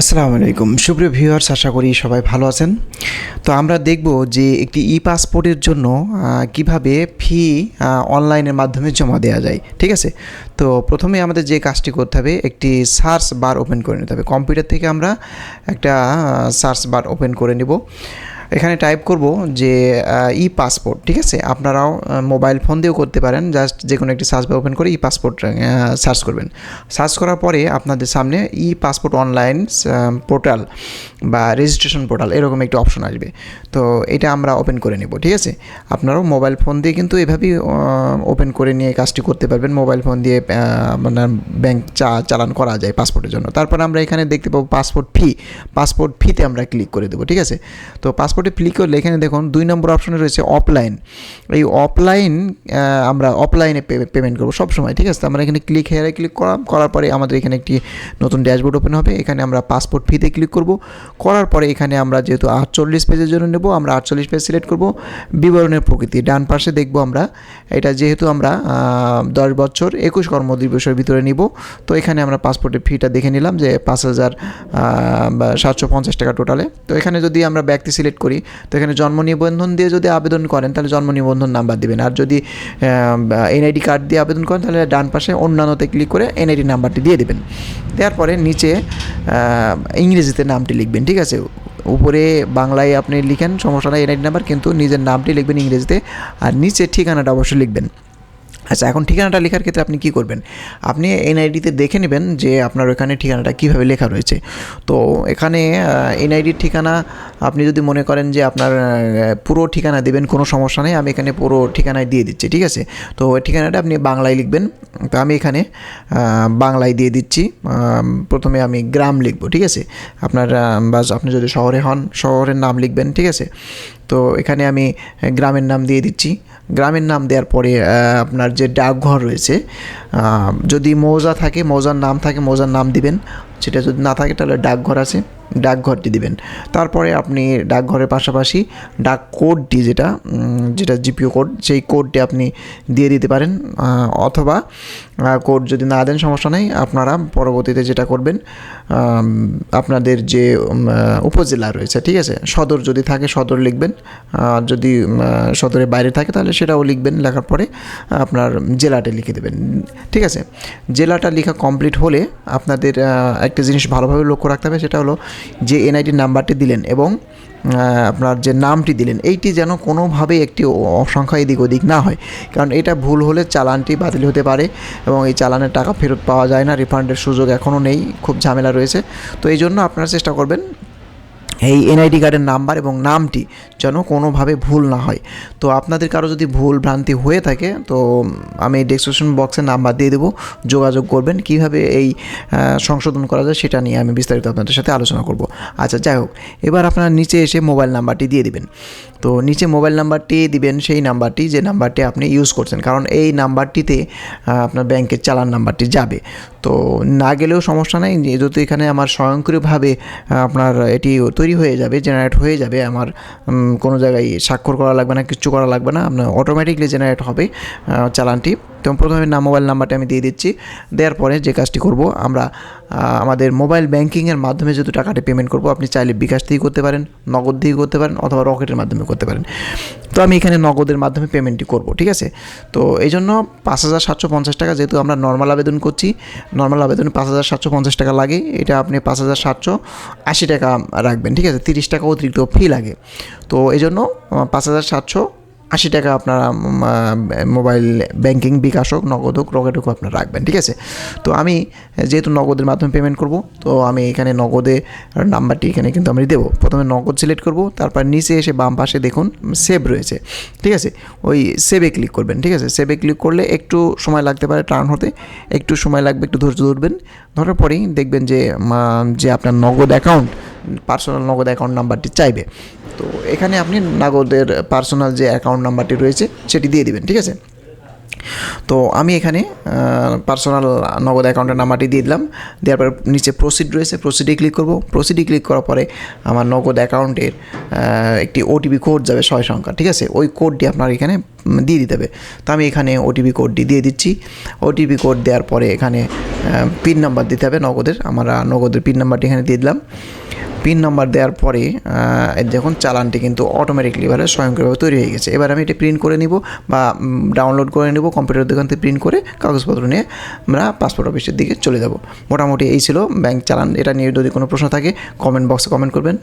আসসালামু আলাইকুম। সুপ্রিয় ভিউয়ার্স, আশা করি সবাই ভালো আছেন। তো আমরা দেখব যে একটি ই পাসপোর্টের জন্য কীভাবে ফি অনলাইনের মাধ্যমে জমা দেওয়া যায়, ঠিক আছে? তো প্রথমে আমাদের যে কাজটি করতে হবে, একটি সার্চ বার ওপেন করে নিতে হবে। কম্পিউটার থেকে আমরা একটা সার্চ বার ওপেন করে নেব। এখানে টাইপ করব যে ই পাসপোর্ট ঠিক আছে? আপনারাও মোবাইল ফোন দিয়েও করতে পারেন। জাস্ট যে কোনো একটি সার্চ ওপেন করে ই পাসপোর্ট সার্চ করবেন। সার্চ করার পরে আপনাদের সামনে ই পাসপোর্ট অনলাইন পোর্টাল বা রেজিস্ট্রেশন পোর্টাল এরকম একটি অপশন আসবে। তো এটা আমরা ওপেন করে নেব, ঠিক আছে? আপনারাও মোবাইল ফোন দিয়ে কিন্তু এভাবেই ওপেন করে নিয়ে কাজটি করতে পারবেন। মোবাইল ফোন দিয়ে আপনার ব্যাংক চা, চালান করা যায় পাসপোর্টের জন্য। তারপর আমরা এখানে দেখতে পাবো পাসপোর্ট ফি পাসপোর্ট ফিতে আমরা ক্লিক করে দেবো, ঠিক আছে? তো পাসপোর্টে ক্লিক করলে এখানে দেখুন দুই নম্বর অপশনে রয়েছে অফলাইন এই অফলাইন আমরা অফলাইনে পেমেন্ট করব সবসময়, ঠিক আছে? আমরা এখানে ক্লিক হেয়ারে ক্লিক করা করার পরে আমাদের এখানে একটি নতুন ড্যাশবোর্ড ওপেন হবে। এখানে আমরা পাসপোর্ট ফিতে ক্লিক করব। করার পরে এখানে আমরা যেহেতু আটচল্লিশ পেজের জন্য নেব, আমরা আটচল্লিশ পেজ সিলেক্ট করব। বিবরণের প্রকৃতি, ডান পাশে দেখব আমরা, এটা যেহেতু আমরা দশ বছর একুশ কর্মদিবসের ভিতরে নিব। তো এখানে আমরা পাসপোর্টের ফিটা দেখে নিলাম যে পাঁচ হাজার সাতশো পঞ্চাশ টাকা টোটালে তো এখানে যদি আমরা ব্যক্তি সিলেক্ট করি। তো এখানে জন্ম নিবন্ধন দিয়ে যদি আবেদন করেন, তাহলে জন্ম নিবন্ধন নাম্বার দেবেন। আর যদি এনআইডি কার্ড দিয়ে আবেদন করেন, তাহলে ডান পাশে অন্যান্যতে ক্লিক করে এনআইডি নাম্বারটি দিয়ে দেবেন। দেওয়ার পরে নিচে ইংরেজিতে নামটি লিখবেন, ঠিক আছে? উপরে বাংলায় আপনি লিখেন, সমস্যা নাই, এনআইডি নাম্বার, কিন্তু নিজের নামটি লিখবেন ইংরেজিতে। আর নিচে ঠিকানাটা অবশ্যই লিখবেন। আচ্ছা এখন ঠিকানাটা লেখার ক্ষেত্রে আপনি কি করবেন? আপনি এনআইডিতে দেখে নেবেন যে আপনার ওখানে ঠিকানাটা কীভাবে লেখা রয়েছে। তো এখানে এনআইডির ঠিকানা আপনি যদি মনে করেন যে আপনার পুরো ঠিকানা দেবেন কোনো সমস্যা নেই আমি এখানে পুরো ঠিকানায় দিয়ে দিচ্ছি ঠিক আছে? তো ওই ঠিকানাটা আপনি বাংলায় লিখবেন। তো আমি এখানে বাংলায় দিয়ে দিচ্ছি। প্রথমে আমি গ্রাম লিখব ঠিক আছে? আপনার আহ, বা আপনি যদি শহরে হন শহরের নাম লিখবেন ঠিক আছে? তো এখানে আমি গ্রামের নাম দিয়ে দিচ্ছি। গ্রামের নাম দেওয়ার পরে আপনার যে ডাকঘর রয়েছে যদি মৌজা থাকে, মৌজার নাম থাকে, মৌজার নাম দিবেন। সেটা যদি না থাকে, তাহলে ডাকঘর আছে। ডাকঘরটি দিবেন। তারপরে আপনি ডাকঘরের পাশাপাশি ডাক কোডটি যেটা যেটা জিপিও কোড, সেই কোডটি আপনি দিয়ে দিতে পারেন অথবা কোড যদি না দেন সমস্যা নেই, আপনারা পরবর্তীতে যেটা করবেন আপনাদের যে উপজেলা রয়েছে, ঠিক আছে? সদর যদি থাকে, সদর লিখবেন, আর যদি সদরের বাইরে থাকে, তাহলে সেটাও লিখবেন, লেখার পরে আপনার জেলাটা লিখে দেবেন, ঠিক আছে? জেলাটা লেখা কমপ্লিট হলে আপনাদের একটা জিনিস ভালোভাবে লক্ষ্য রাখতে হবে, সেটা হলো যে এনআইডি নাম্বারটি দিলেন এবং আপনার যে নামটি দিলেন, এইটি যেন কোনোভাবেই একটি অসংখ্যা সংখ্যা এদিক ওদিক না হয়। কারণ এটা ভুল হলে চালানটি বাতিল হতে পারে এবং এই চালানের টাকা ফেরত পাওয়া যায় না, রিফান্ডের সুযোগ এখনও নেই, খুব ঝামেলা রয়েছে। তো এই জন্য আপনারা চেষ্টা করবেন এই এনআইডি কার্ডের নাম্বার এবং নামটি যেন কোনোভাবে ভুল না হয়। তো আপনাদের কারও যদি ভুল ভ্রান্তি হয়ে থাকে, তো আমি ডেসক্রিপশন বক্সে নাম্বার দিয়ে দেবো, যোগাযোগ করবেন। কীভাবে এই সংশোধন করা যায় সেটা নিয়ে আমি বিস্তারিত আপনাদের সাথে আলোচনা করব। আচ্ছা যাই হোক, এবার আপনারা নিচে এসে মোবাইল নাম্বারটি দিয়ে দিবেন। তো নিচে মোবাইল নাম্বারটি দিবেন, সেই নাম্বারটি যে নাম্বারটি আপনি ইউজ করছেন। কারণ এই নাম্বারটিতে আপনার ব্যাংকের চালান নাম্বারটি যাবে। তো না গেলেও সমস্যা নেই। যেহেতু এখানে আমার স্বয়ংক্রিয়ভাবে আপনার এটি তৈরি হয়ে যাবে জেনারেট হয়ে যাবে, আমার কোনো জায়গায় স্বাক্ষর করা লাগবে না কিচ্ছু করা লাগবে না, আপনার অটোমেটিকলি জেনারেট হবে চালানটি। তো প্রথমে নাম মোবাইল নাম্বারটা আমি দিয়ে দিচ্ছি। দেওয়ার পরে যে কাজটি করব, আমরা আমাদের মোবাইল ব্যাংকিংয়ের মাধ্যমে যেহেতু টাকাটি পেমেন্ট করব, আপনি চাইলে বিকাশ থেকে করতে পারেন, নগদ দিয়ে করতে পারেন অথবা রকেটের মাধ্যমে করতে পারেন। তো আমি এখানে নগদের মাধ্যমে পেমেন্টটি করব, ঠিক আছে? তো এই জন্য পাঁচ হাজার সাতশো পঞ্চাশ টাকা যেহেতু আমরা নর্মাল আবেদন করছি নর্মাল আবেদনে পাঁচ হাজার সাতশো পঞ্চাশ টাকা লাগে, এটা আপনি পাঁচ হাজার সাতশো আশি টাকা রাখবেন, ঠিক আছে? তিরিশ টাকা অতিরিক্ত ফি লাগে। তো এই জন্য পাঁচ হাজার সাতশো আশি টাকা আপনারা মোবাইল ব্যাংকিং বিকাশ হোক, নগদ হোক, রকেট হোক আপনারা রাখবেন, ঠিক আছে? তো আমি যেহেতু নগদের মাধ্যমে পেমেন্ট করব, তো আমি এখানে নগদে নাম্বারটি এখানে কিন্তু আমি দেবো। প্রথমে নগদ সিলেক্ট করব, তারপর নিচে এসে বাম পাশে দেখুন সেভ রয়েছে, ঠিক আছে? ওই সেভে ক্লিক করবেন, ঠিক আছে? সেভে ক্লিক করলে একটু সময় লাগতে পারে টার্ন হতে, একটু সময় লাগবে, একটু ধৈর্য ধরবেন, ধরার পরেই দেখবেন যে যে আপনার নগদ অ্যাকাউন্ট পার্সোনাল নগদ অ্যাকাউন্ট নাম্বারটি চাইবে। তো এখানে আপনি নগদের পার্সোনাল যে অ্যাকাউন্ট নাম্বারটি রয়েছে, সেটি দিয়ে দিবেন, ঠিক আছে? তো আমি এখানে পার্সোনাল নগদ অ্যাকাউন্টের নাম্বারটি দিয়ে দিলাম। দেওয়ার পরে নিচে প্রসিড রয়েছে প্রসিডে ক্লিক করব। প্রসিডে ক্লিক করার পরে আমার নগদ অ্যাকাউন্টের একটি ওটিপি কোড যাবে ছয় সংখ্যা, ঠিক আছে? ওই কোডটি আপনার এখানে দিয়ে দিতে হবে। তো আমি এখানে ওটিপি কোডটি দিয়ে দিচ্ছি। ওটিপি কোড দেওয়ার পরে এখানে পিন নাম্বার দিতে হবে নগদের। আমরা নগদের পিন নাম্বারটি এখানে দিয়ে দিলাম। পিন নাম্বার দেওয়ার পরে দেখুন চালানটি কিন্তু অটোমেটিকলি এবারে স্বয়ংক্রিয়ভাবে তৈরি হয়ে গেছে। এবার আমি এটা প্রিন্ট করে নিব বা ডাউনলোড করে নেব কম্পিউটার দোকান থেকে প্রিন্ট করে কাগজপত্র নিয়ে আমরা পাসপোর্ট অফিসের দিকে চলে যাব। মোটামুটি এই ছিল ব্যাংক চালান। এটা নিয়ে যদি কোনো প্রশ্ন থাকে কমেন্ট বক্সে কমেন্ট করবেন।